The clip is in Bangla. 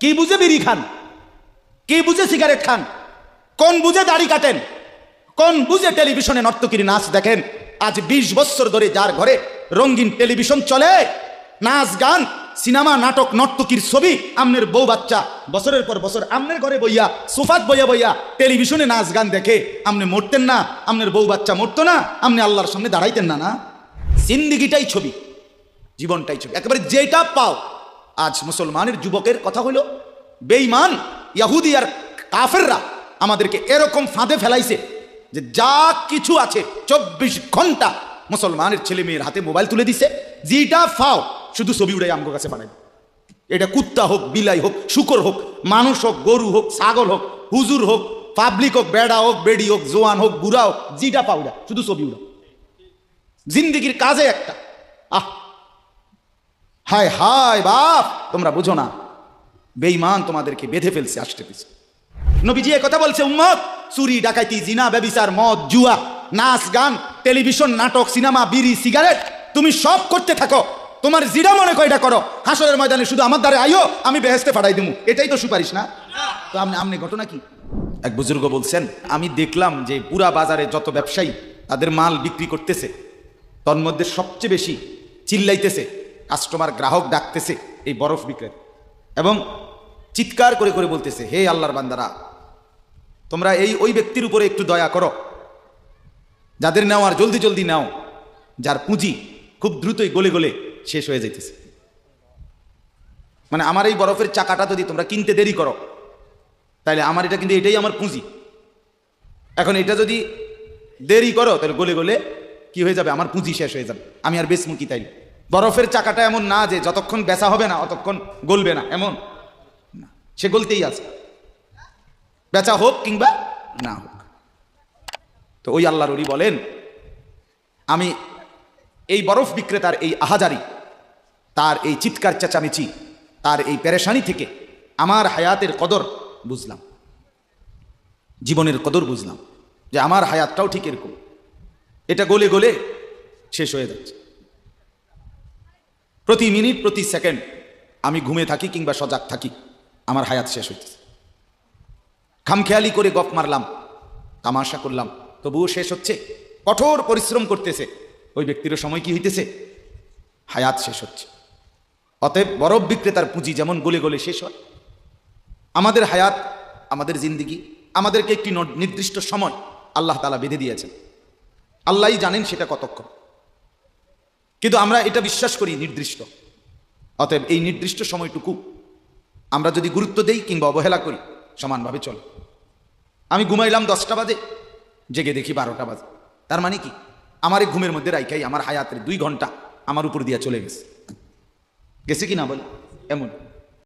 কি বুঝে বিড়ি খান? কি বুঝে সিগারেট খান? কোন বুঝে দাড়ি কাটেন? কোন বুঝে টেলিভিশনে নর্তকীর নাচ দেখেন? আজ ২০ বছর ধরে যার ঘরে রঙিন টেলিভিশন চলে, নাচ, গান, সিনেমা, নাটক, নর্তকীর ছবি, আমনের বউ বাচ্চা, বছরের পর বছর আমনের ঘরে বইয়া, সোফাত বইয়া বইয়া টেলিভিশনে নাচ, গান দেখে, আমনে মরতেন না, আমনের বউ বাচ্চা মরতো না, আমনে আল্লাহর সামনে দাঁড়াইতেন না না? জিন্দিগিটাই ছবি, জীবনটাই ছবি, একেবারে যেটা পাও আজ মুসলমানের যুবকের কথা হলো, বেঈমান, ইয়াহুদি আর কাফেররা আমাদেরকে এরকম ফাঁদে ফেলাইছে যে যা কিছু আছে চব্বিশ ঘণ্টা মুসলমানের ছেলে মেয়ের হাতে মোবাইল তুলে দিছে যেটা ফাও, শুধু ছবি উড়াই আমগো কাছে বানাই এটা কুত্তা হোক, বিলাই হোক, শুকর হোক, মানুষ হোক, গরু হোক, ছাগল হোক, হুজুর হোক, পাবলিক হোক, বেড়া হোক, বেডি হোক, জোয়ান হোক, বুড়া হোক যেটা পাউডা শুধু ছবি উড়া জিন্দিগির কাজে একটা। আহ হায় হায় বাপ, তোমরা বুঝো না। বেঈমান তোমাদেরকে বেঁধে ফেলছে, আসতে পিছে নবীজি কথা বলছে, উম্মত, চুরি ডাকাইতি জিনা, ব্যবিচার, মদ, জুয়া, নাচ, গান, টেলিভিশন, নাটক, সিনেমা, বিড়ি, সিগারেট, তুমি সব করতে থাকো। তোমার জিরা মনে করে এটা করো। হাসরের ময়দানে শুধু আমার দ্বারে আইও, আমি বেহেস্তে ফাটাই দিমু। এটাই তো সুপারিশ না? তো আপনি আপনি ঘটনা কি? এক বুজুর্গ বলছেন, আমি দেখলাম যে পুরা বাজারে যত ব্যবসায়ী, তাদের মাল বিক্রি করতেছে, তন্মধ্যে সবচেয়ে বেশি চিল্লাইতেছে। কাস্টমার গ্রাহক ডাকতেছে এই বরফ বিক্রেতা। এবং চিৎকার করে করে বলতেছে, হে আল্লাহর বান্দারা, তোমরা এই ওই ব্যক্তির উপরে একটু দয়া করো। যাদের নেওয়ার জলদি জলদি নাও, যার পুঁজি খুব দ্রুতই গলে গলে শেষ হয়ে যাইতেছে। মানে আমার এই বরফের চাকাটা যদি তোমরা কিনতে দেরি করো তাহলে আমার এটা কিন্তু এটাই আমার পুঁজি। এখন এটা যদি দেরি করো, তাহলে গলে গলে কি হয়ে যাবে? আমার পুঁজি শেষ হয়ে যাবে। আমি আর বেশ মুখি তাই বরফের চাকাটা এমন না যে যতক্ষণ বেচা হবে না, অতক্ষণ গলবে না, এমন না। সে গলতেই আছে। বেচা হোক কিংবা না হোক। তো ওই আল্লাহর উনি বলেন, আমি এই বরফ বিক্রেতার এই আহাজারি, তার এই চিৎকার চেঁচামেচি, তার এই পেরেশানি থেকে আমার হায়াতের কদর বুঝলাম। জীবনের কদর বুঝলাম যে আমার হায়াতটাও ঠিক এরকম। এটা গলে গলে শেষ হয়ে যাচ্ছে। প্রতি মিনিট, প্রতি সেকেন্ড আমি ঘুমে থাকি কিংবা সজাগ থাকি, আমার হায়াত শেষ হইতেছে। খামখেয়ালি করে গপ মারলাম, তামাশা করলাম, তবুও শেষ হচ্ছে, কঠোর পরিশ্রম করতেছে, ওই ব্যক্তির সময় কি হইতেছে? হায়াত শেষ হচ্ছে। অতএব বরফ বিক্রেতার পুঁজি যেমন গলে গলে শেষ হয়। আমাদের হায়াত, আমাদের জিন্দিগি, আমাদেরকে একটি নির্দিষ্ট সময় আল্লাহ তালা বেঁধে দিয়েছেন। আল্লাহই জানেন সেটা কতক্ষণ। কিন্তু আমরা এটা বিশ্বাস করি নির্দিষ্ট। অতএব এই নির্দিষ্ট সময়টুকু আমরা যদি গুরুত্ব দেই কিংবা অবহেলা করি, সমানভাবে চলে। আমি ঘুমাইলাম দশটা বাজে, জেগে দেখি বারোটা বাজে। তার মানে কি? আমার এই ঘুমের মধ্যে রাইখাই আমার হায়াতের দুই ঘণ্টা আমার উপর দিয়া চলে গেছে। গেছে কি না বলে? এমন।